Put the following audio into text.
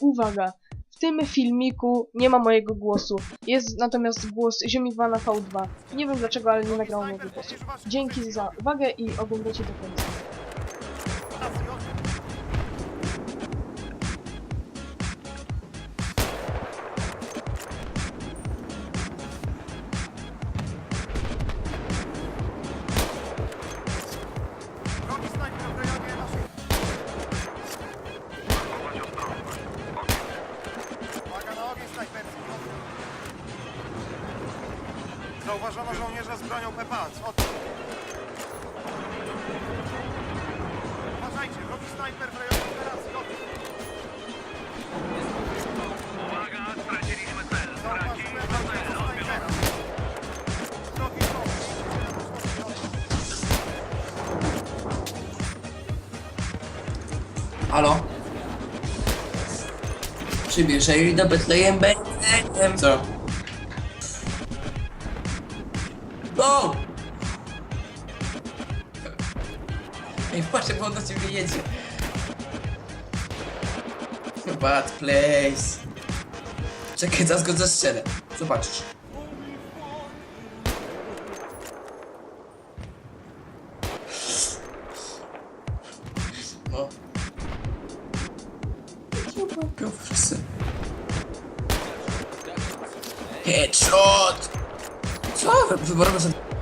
Uwaga! W tym filmiku nie ma mojego głosu. Jest natomiast głos Ziemigwa na V2. Nie wiem dlaczego, ale nie nagrałem mojego głosu. Dzięki za uwagę i oglądajcie do końca. Zauważono żołnierza z bronią PPAC. Od... Uważajcie, drogi snajper w rejonie operacji. Od... Uwaga, straciliśmy cel. Zauważyłem żołnierza snajpera. Drogi żołnierz. Halo? Przybierzeli do Betlejem Betlejem. Co? Go! Ej, patrzę, bo on do ciebie jedzie. Bad place. Czekaj, zaraz go zastrzelę. Zobaczysz. No. Wszyscy. Headshot! Ah, pues. pues, pues